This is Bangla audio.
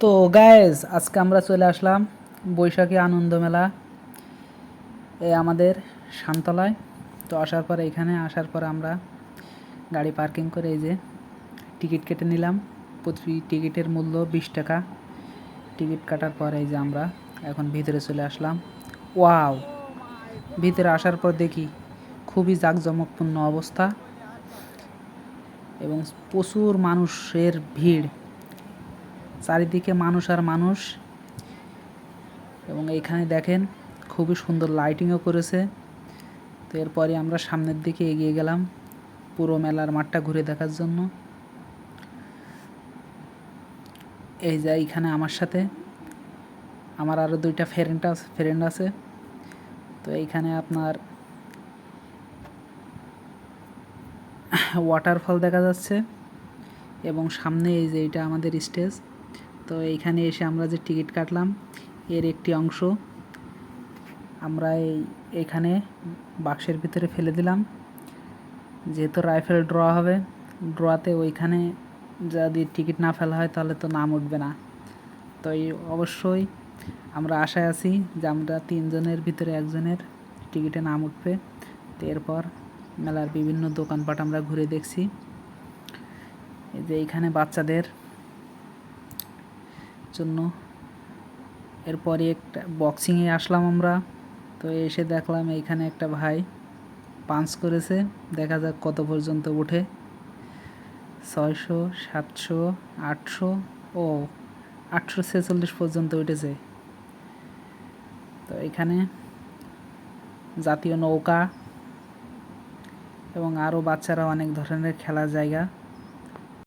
তো গায়েস আজকে আমরা চলে আসলাম বৈশাখী আনন্দ মেলা আমাদের শান্তলায়। তো আসার পরে এখানে, আসার পরে আমরা গাড়ি পার্কিং করে এই যে টিকিট কেটে নিলাম। প্রতি টিকিটের মূল্য বিশ টাকা। টিকিট কাটার পরে এই যে আমরা এখন ভিতরে চলে আসলাম। ওয়াও! ভিতরে আসার পর দেখি খুবই জাঁকজমকপূর্ণ অবস্থা এবং প্রচুর মানুষের ভিড়। চারিদিকে মানুষ আর মানুষ। এবং এইখানে দেখেন খুবই সুন্দর লাইটিংও করেছে। তো এরপরে আমরা সামনের দিকে এগিয়ে গেলাম পুরো মেলার মাঠটা ঘুরে দেখার জন্য। এই যে এইখানে আমার সাথে। আমার আরও দুইটা ফ্রেন্ড আছে ফ্রেন্ড আছে। তো এইখানে আপনার ওয়াটারফল দেখা যাচ্ছে। এবং সামনে এই যে এটা আমাদের স্টেজ তো এইখানে এসে আমরা যে টিকিট কাটলাম, এর একটি অংশ আমরা এই এখানে বাক্সের ভিতরে ফেলে দিলাম। যেহেতু রাইফেল ড্র হবে, ড্রতে ওইখানে যদি টিকিট না ফেলা হয় তাহলে তো নাম উঠবে না। তো এই অবশ্যই আমরা আশায় আছি যে আমরা তিনজনের ভিতরে একজনের টিকিটে নাম উঠবে। তো এরপর মেলার বিভিন্ন দোকানপাট আমরা ঘুরে দেখছি। এই যে এইখানে বাচ্চাদের জন্য। এরপরে একটা বক্সিংয়ে আসলাম আমরা। তো এসে দেখলাম এইখানে একটা ভাই পাঞ্চ করেছে। দেখা যাক কত পর্যন্ত ওঠে। ছয়শো, সাতশো, আটশো, ও, আটশো ছেচল্লিশ পর্যন্ত উঠেছে। তো এখানে জাতীয় নৌকা এবং আরও বাচ্চারা অনেক ধরনের খেলার জায়গা।